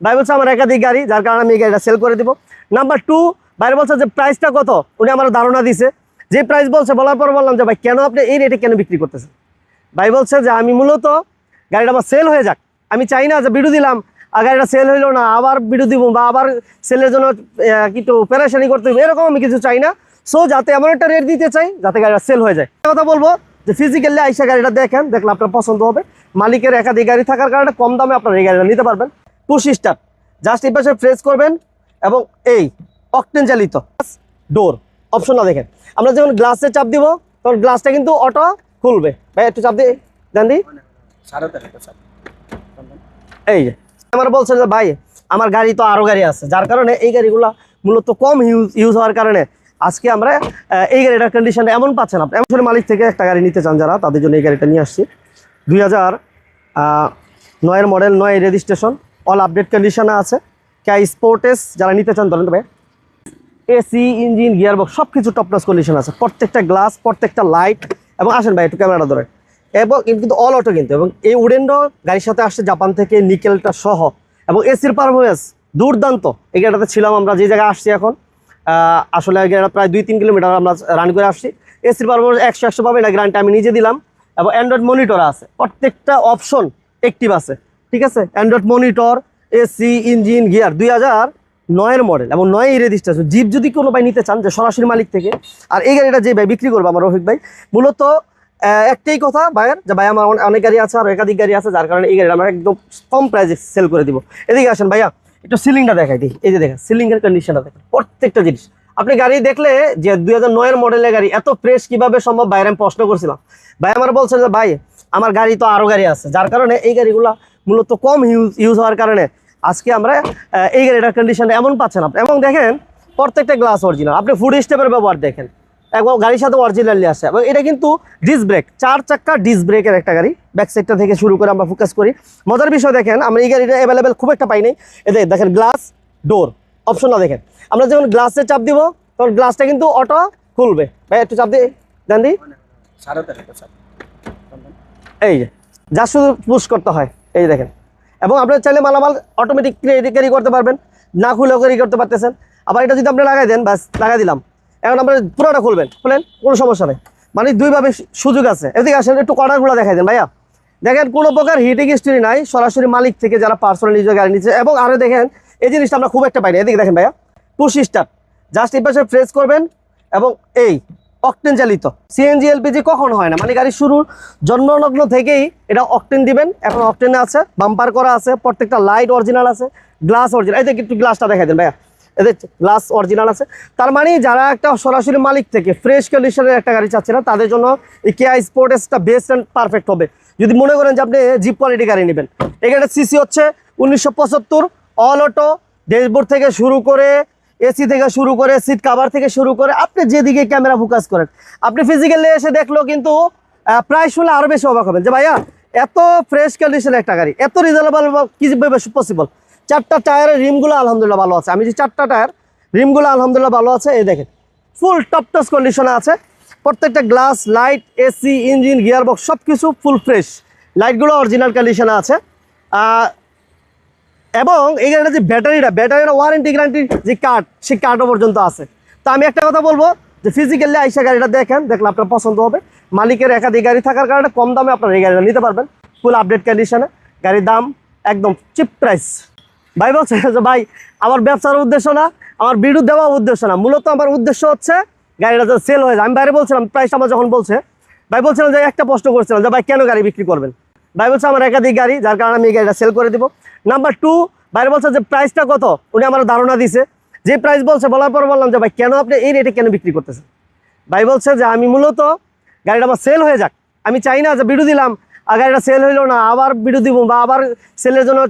ভাই বলছে, আমার একাধিক গাড়ি, যার কারণে আমি এই গাড়িটা সেল করে দিব। নাম্বার টু ভাই বলছে যে প্রাইসটা কত? উনি আমার ধারণা দিছে। যে প্রাইস বলছে, বলার পর বললাম যে, ভাই, কেন আপনি এই রেটে কেন বিক্রি করতেছেন? ভাই বলছে যে, আমি মূলত গাড়িটা আমার সেল হয়ে যাক। আমি চাই না যে বিডু দিলাম, আর গাড়িটা সেল হইল না, আবার বিডু দিব বা আবার সেলের জন্য কিন্তু প্যারাশানি করতে হবে এরকম আমি কিছু চাই না। সো যাতে এমন একটা রেট দিতে চাই, যাতে গাড়িটা সেল হয়ে যায়। কথা বলব, যে ফিজিক্যালি আইসা গাড়িটা দেখেন, দেখলে আপনার পছন্দ হবে। মালিকের একাধিক গাড়ি থাকার কারণে কম দামে আপনার এই গাড়িটা নিতে পারবেন। পুশ জাস্ট এই পাশে করবেন এবং এই অকটেন চালিত ডোর অপশনটা দেখেন। আমরা যখন গ্লাসে চাপ দিব, তখন গ্লাসটা কিন্তু অটো খুলবে। ভাই, একটু চাপ দিয়ে দেন দি। এই যে, আমার বলছে যে, ভাই, আমার গাড়ি তো আরও গাড়ি আছে। যার কারণে এই গাড়িগুলো মূলত কম ইউজ ইউজ হওয়ার কারণে আজকে আমরা এই গাড়িটার কন্ডিশন এমন পাচ্ছেন আপনি। এমন মালিক থেকে একটা গাড়ি নিতে চান যারা, তাদের জন্য এই গাড়িটা নিয়ে আসছি। দুই হাজার নয়ের মডেল নয় রেজিস্ট্রেশন অল আপডেট কন্ডিশনে আছে। ক্যা স্পোর্টেস যারা নিতে চান ধরেন তো ভাই এসি ইঞ্জিন গিয়ারবক্স সব কিছু টপনাস কন্ডিশন আছে। প্রত্যেকটা গ্লাস প্রত্যেকটা লাইট এবং আসেন ভাই, একটু ক্যামেরাটা ধরে এবং কিন্তু অল অটো কিন্তু, এবং এই উডেন্ডো গাড়ির সাথে আসছে জাপান থেকে নিকেলটা সহ। এবং এসির পারফরমেন্স দুর্দান্ত। এই গাড়িটাতে ছিলাম আমরা, যে জায়গায় আসছি এখন আসলে গাড়িটা প্রায় দুই তিন কিলোমিটার আমরা রান করে আসছি। এসির পারফরমেন্স একশো একশো পাবে, না, গ্রান্ট আমি নিজে দিলাম। এবং অ্যান্ড্রয়েড মনিটর আছে। প্রত্যেকটা অপশন অ্যাক্টিভ আছে। ঠিক আছে? Android monitor AC engine gear দুই হাজার নয়ের মডেল এবং নয় রেজিস্ট্রেশন জিপ যদি কোনো ভাই নিতে চান যে সরাসরি মালিক থেকে, আর এই গাড়িটা যে ভাই বিক্রি করব আমার রফিক ভাই, মূলত একটাই কথা ভাইয়ের, যে ভাই আমার অনেক গাড়ি আছে আর একাধিক গাড়ি আছে, যার কারণে এই গাড়িটা আমরা একদম কম প্রাইসে সেল করে দিব। এদিকে আসেন ভাইয়া, একটু সিলিংটা দেখাই দিই এই যে দেখেন সিলিংয়ের কন্ডিশনটা দেখেন, প্রত্যেকটা জিনিস। আপনি গাড়ি দেখলে যে দুই হাজার নয়ের মডেলের গাড়ি এত ফ্রেশ কীভাবে সম্ভব? বাইরে আমি প্রশ্ন করছিলাম। ভাই আমার বলছেন যে, ভাই, আমার গাড়ি তো আরও গাড়ি আছে। যার কারণে এই গাড়িগুলো মূলত কম ইউজ ইউজ হওয়ার কারণে আজকে আমরা এই গাড়িটার কন্ডিশনটা এমন পাচ্ছেন আপনি। এবং দেখেন প্রত্যেকটা গ্লাস অরিজিনাল আপনি ফুড স্টেপের ব্যবহার দেখেন। এবং গাড়ির সাথে অরিজিনালি আসে। এবং এটা কিন্তু ডিস ব্রেক চার চাক্কা ডিস ব্রেকের একটা গাড়ি। ব্যাক সাইডটা থেকে শুরু করে আমরা ফোকাস করি। মজার বিষয় দেখেন আমরা এই গাড়িটা অ্যাভেলেবেল খুব একটা পাই নাই। এদের দেখেন গ্লাস ডোর অপশনটা দেখেন। আমরা যখন গ্লাসে চাপ দিব তখন গ্লাসটা কিন্তু অটো খুলবে। ভাই একটু চাপ দিয়ে দেন দি। এই যে যা শুধু পুশ করতে হয়। এই দেখেন। এবং আপনার চাইলে মালামাল অটোমেটিক ক্যারি করতে পারবেন, না খুলেও ক্যারি করতে পারতেছেন। আবার এটা যদি আপনি লাগাই দেন, ব্যাস, লাগাই দিলাম। এখন আপনার পুরোটা খুলবেন, খুলেন, কোনো সমস্যা নেই। মানে দুইভাবে সুযোগ আছে। এদিকে আসেন, একটু কর্নারগুলো দেখাই দেন ভাইয়া। দেখেন, কোনো প্রকার হিটিং হিস্ট্রি নাই, সরাসরি মালিক থেকে যারা পার্সোনাল নিজের গাড়ি নিচ্ছে। এবং আরও দেখেন, এই জিনিসটা আমরা খুব একটা পাই না। এদিকে দেখেন ভাইয়া পুশ স্টার্ট জাস্ট এই পাশে প্রেস করবেন, এবং এই অকটেন চালিত। সিএনজি এলপিজি কখন হয় না। মানে গাড়ি শুরুর জন্মলগ্ন থেকেই এটা অকটেন দিবেন। এখন অকটেনে আছে বাম্পার করা আছে, প্রত্যেকটা লাইট অরিজিনাল আছে গ্লাস অরিজিনাল এই একটু গ্লাসটা দেখাই দেন ভাইয়া। এদের গ্লাস অরিজিনাল আছে। তার মানে যারা একটা সরাসরি মালিক থেকে ফ্রেশ কন্ডিশনের একটা গাড়ি চাচ্ছে না, তাদের জন্য এই কেয়া স্পোর্টেসটা বেস্ট অ্যান্ড পারফেক্ট হবে। যদি মনে করেন যে আপনি জিপ কোয়ালিটি গাড়ি নেবেন। এখানে সিসি হচ্ছে উনিশশো পঁচাত্তর অল অটো ড্যাশবোর্ড থেকে শুরু করে এসি থেকে শুরু করে সিট কাভার থেকে শুরু করে আপনি যেদিকে ক্যামেরা ফোকাস করেন। আপনি ফিজিক্যালি এসে দেখলেও কিন্তু প্রায় শুনলে আরও বেশি অবাক হবেন যে, ভাইয়া, এত ফ্রেশ কন্ডিশন একটা গাড়ি, এত রিজনেবল কীভাবে পসিবল চারটা টায়ারের রিমগুলো আলহামদুলিল্লাহ ভালো আছে। আমি যে চারটা টায়ার রিমগুলো আলহামদুলিল্লাহ ভালো আছে, এই দেখেন। ফুল টপ টাচ কন্ডিশনে আছে। প্রত্যেকটা glass light AC engine gearbox সব কিছু ফুল ফ্রেশ লাইটগুলো অরিজিনাল কন্ডিশনে আছে। এবং এই গাড়িটা যে ব্যাটারিটা ব্যাটারিটা ওয়ারেন্টি গ্যারান্টি যে কার্ড সেই কার্ডও পর্যন্ত আছে। তো আমি একটা কথা বলব যে ফিজিক্যালি আইসা গাড়িটা দেখেন, দেখলে আপনার পছন্দ হবে। মালিকের একাধিক গাড়ি থাকার কারণে কম দামে আপনার এই গাড়িটা নিতে পারবেন ফুল আপডেট কন্ডিশনে গাড়ির দাম একদম চিপ প্রাইস ভাই বলছে যে, ভাই, আমার ব্যবসার উদ্দেশ্য না, আমার বিদ্যুৎ দেওয়া উদ্দেশ্য না। মূলত আমার উদ্দেশ্য হচ্ছে গাড়িটা যে সেল হয়ে যায় আমি বাইরে বলছিলাম প্রাইস আমার যখন বলছে, ভাই বলছিলাম যে, একটা প্রশ্ন করছিলাম যে, ভাই, কেন গাড়ি বিক্রি করবেন? ভাই বলছে, আমার একাধিক গাড়ি, যার কারণে আমি এই গাড়িটা সেল করে দিব। নাম্বার টু ভাই বলছে যে প্রাইসটা কত? উনি আমার ধারণা দিছে। যে প্রাইস বলছে, বলার পর বললাম যে, ভাই, কেন আপনি এই রেটে কেন বিক্রি করতেছেন? ভাই বলছে যে, আমি মূলত গাড়িটা আমার সেল হয়ে যাক। আমি চাই না যে বিডু দিলাম। আর গাড়িটা সেল হইল না, আবার বিডু দিব বা আবার সেলের জন্য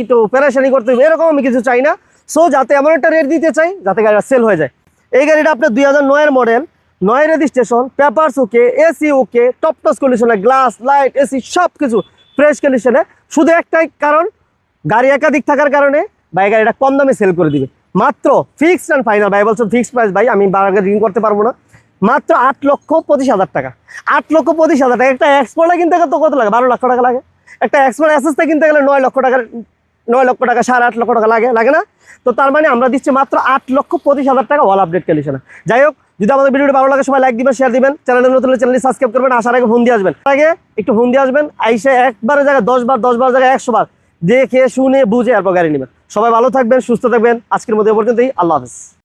একটু প্যারাশানি করতে হবে এরকম আমি কিছু চাই না। সো যাতে এমন একটা রেট দিতে চাই, যাতে গাড়িটা সেল হয়ে যায়। এই গাড়িটা আপনার দুই হাজার নয়ের মডেল নয় registration papers okay AC okay top toss কন্ডিশনে গ্লাস লাইট এসি সব কিছু ফ্রেশ কন্ডিশনে শুধু একটাই কারণ গাড়ি একাধিক থাকার কারণে ভাই গাড়িটা কম দামে সেল করে দিবে। মাত্র ফিক্সড অ্যান্ড ফাইনাল ভাই বলছো ফিক্সড প্রাইস ভাই আমি বার্গেনিং করতে পারব না। মাত্র আট লক্ষ পঁচিশ হাজার টাকা। আট লক্ষ পঁচিশ হাজার টাকা। একটা এক্সপোর্টটা কিনতে গেলে তো কত লাগে? বারো লক্ষ টাকা লাগে। একটা এক্সপোর্ট অ্যাসেসটা কিনতে গেলে নয় লক্ষ টাকা নয় লক্ষ টাকা, সাড়ে আট লক্ষ টাকা লাগে লাগে না? তো তার মানে আমরা দিচ্ছি মাত্র আট লক্ষ পঁচিশ হাজার টাকা অল আপডেট কন্ডিশনে যাই হোক, যদি আমাদের ভিডিওটি ভালো লাগে, সবাই লাইক দিবেন শেয়ার দিবেন। চ্যানেলের নতুন চ্যানেলটি সাবস্ক্রাইব করবেন। আসার আগে ফোন দিয়ে আসবেন। আগে একটু ফোন দিয়ে আসবেন। আইসে একবার জায়গায় দশবার দশবার জায়গায় একশো বার। দেখে শুনে বুঝে এরপর গাড়ি নেবেন। সবাই ভালো থাকবেন, সুস্থ থাকবেন। আজকের মধ্যে পর্যন্তই। আল্লাহ হাফেজ।